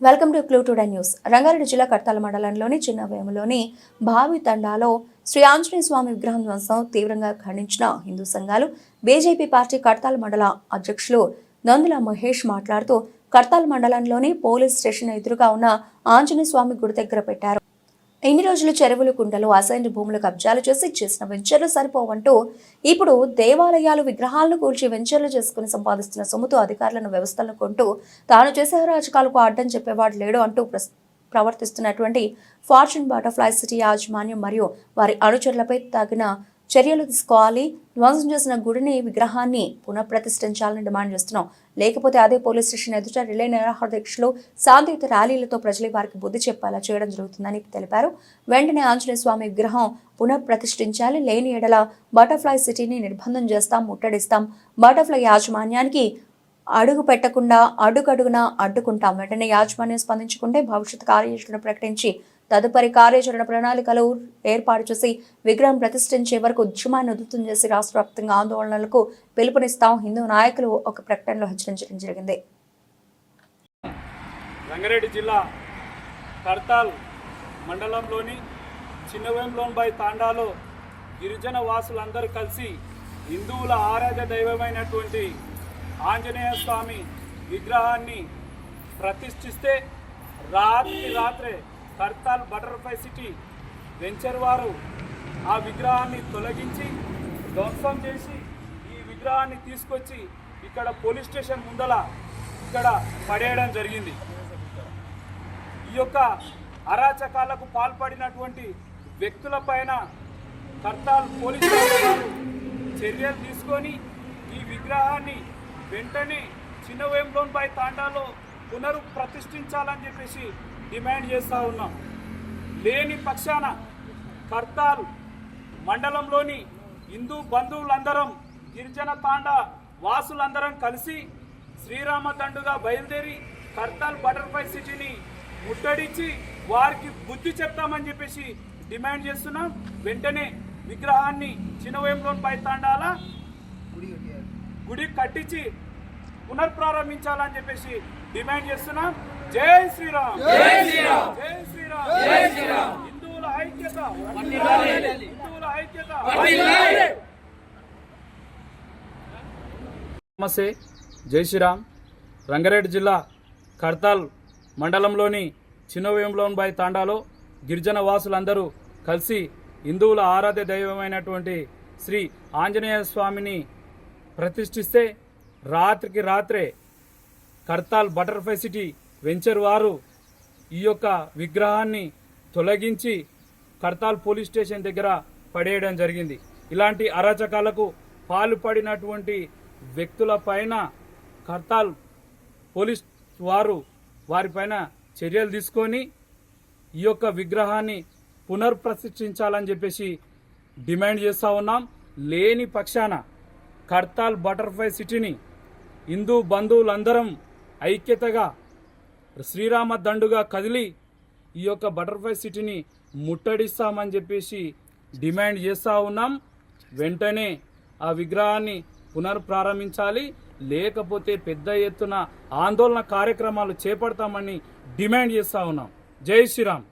Welcome to clue today news. Rangareddy జిల్లా కడతాల మండలంలోని చిన్నవేములోని భావి తండాలో శ్రీ ఆంజనేయ స్వామి విగ్రహం ధ్వంసం తీవ్రంగా ఖండించిన హిందూ సంఘాలు బీజేపీ పార్టీ కడతాల మండల అధ్యక్షులు నందుల మహేష్ మాట్లాడుతూ కడతాల మండలంలోని పోలీస్ స్టేషన్ ఎదురుగా ఉన్న ఆంజనేయ స్వామి గుడి దగ్గర పెట్టారు. ఇన్ని రోజులు చెరువులు కుంటలు అసైన్ భూములు కబ్జాలు చేసి చేసిన వెంచర్లు సరిపోవంటూ ఇప్పుడు దేవాలయాలు విగ్రహాలను కూల్చి వెంచర్లు చేసుకుని సంపాదిస్తున్న సొమ్ముతో అధికారులను వ్యవస్థలను కొంటూ తాను చేసే అరాచకాలకు అడ్డం చెప్పేవాడు లేడు అంటూ ప్రస్- ప్రవర్తిస్తున్నటువంటి ఫార్చ్యూన్ బటర్ఫ్లై సిటీ యాజమాన్యం మరియు వారి అనుచరులపై తగిన చర్యలు తీసుకోవాలి. ధ్వంసం చేసిన గుడిని విగ్రహాన్ని పునఃప్రతిష్ఠించాలని డిమాండ్ చేస్తున్నాం. లేకపోతే అదే పోలీస్ స్టేషన్ ఎదుట రిలే నిరాహారదీక్షలు శాంతియుత ర్యాలీలతో ప్రజలు వారికి బుద్ధి చెప్పేలా చేయడం జరుగుతుందని తెలిపారు. వెంటనే ఆంజనేయ స్వామి విగ్రహం పునఃప్రతిష్ఠించాలి. లేని ఎడల బటర్ఫ్లై సిటీని నిర్బంధం చేస్తాం ముట్టడిస్తాం. బటర్ఫ్లై యాజమాన్యానికి అడుగు పెట్టకుండా అడుగడుగున అడ్డుకుంటాం. వెంటనే యాజమాన్యం స్పందించుకుంటే భవిష్యత్ కార్యాచరణ ప్రకటించి తదుపరి కార్యాచరణ ప్రణాళికలు ఏర్పాటు చేసి విగ్రహం ప్రతిష్ఠించే వరకు ఉద్యమాన్ని ఉధృతం చేసి రాష్ట్ర వ్యాప్తంగా ఆందోళనలకు పిలుపునిస్తాం. హిందూ నాయకులు ఒక ప్రకటనలో హెచ్చరించడం జరిగింది. రంగారెడ్డి జిల్లా కర్తాల్ మండలంలోని చిన్నవేంలోన్బై తాండాలో గిరిజన వాసులందరూ కలిసి హిందువుల ఆరాధ్య దైవమైనటువంటి ఆంజనేయ స్వామి విగ్రహాన్ని ప్రతిష్ఠిస్తే రాత్రి రాత్రే కర్తాల్ బటర్ఫ్లై సిటీ వెంచర్ వారు ఆ విగ్రహాన్ని తొలగించి ధ్వంసం చేసి ఈ విగ్రహాన్ని తీసుకొచ్చి ఇక్కడ పోలీస్ స్టేషన్ ముందల ఇక్కడ పడేయడం జరిగింది. ఈ యొక్క అరాచకాలకు పాల్పడినటువంటి వ్యక్తులపైన కర్తాల్ పోలీస్ చర్యలు తీసుకొని ఈ విగ్రహాన్ని వెంటనే చిన్నవేంలోన్పై తాండాలో పునరు ప్రతిష్ఠించాలని చెప్పేసి డిమాండ్ చేస్తూ ఉన్నాం. లేని పక్షాన కర్తాల్ మండలంలోని హిందూ బంధువులందరం గిరిజన తాండ వాసులందరం కలిసి శ్రీరామ దండుగా బయలుదేరి కర్తాల్ బటర్ఫ్లై సిటీని ముట్టడించి వారికి బుద్ధి చెప్తామని చెప్పేసి డిమాండ్ చేస్తున్నాం. వెంటనే విగ్రహాన్ని చిన్నవేంలోని పై తాండాల గుడి కట్టించి పునర్ప్రారంభించాలని చెప్పేసి డిమాండ్ చేస్తున్నాం. జై శ్రీరామ్. జై శ్రీరామ్. జై శ్రీరామ్. జై శ్రీరామ్. హిందువుల ఐక్యత. హిందువుల ఐక్యత. నమస్తే. జై శ్రీరామ్. రంగారెడ్డి జిల్లా కర్తాల్ మండలంలోని చిన్నవేంలోన్బాయి తాండాలో గిరిజన వాసులందరూ కలిసి హిందువుల ఆరాధ్య దైవమైనటువంటి శ్రీ ఆంజనేయ స్వామిని ప్రతిష్ఠిస్తే రాత్రికి రాత్రే కర్తాల్ బటర్ఫ్లై సిటీ వెంచర్ వారు ఈ యొక్క విగ్రహాన్ని తొలగించి కర్తాల్ పోలీస్ స్టేషన్ దగ్గర పడేయడం జరిగింది. ఇలాంటి అరాచకాలకు పాల్పడినటువంటి వ్యక్తుల పైన కర్తాల్ పోలీస్ వారు వారిపైన చర్యలు తీసుకొని ఈ యొక్క విగ్రహాన్ని పునర్ప్రతిష్ఠించాలని చెప్పేసి డిమాండ్ చేస్తూ ఉన్నాం. లేని పక్షాన కర్తాల్ బటర్ఫ్లై సిటీని హిందూ బంధువులందరం ఐక్యతగా శ్రీరామ దండుగా కదిలి ఈ యొక్క బటర్ఫ్లై సిటీని ముట్టడిస్తామని చెప్పేసి డిమాండ్ చేస్తూ ఉన్నాం. వెంటనే ఆ విగ్రహాన్ని పునర్ప్రారంభించాలి. లేకపోతే పెద్ద ఎత్తున ఆందోళన కార్యక్రమాలు చేపడతామని డిమాండ్ చేస్తూ ఉన్నాం. జై శ్రీరామ్.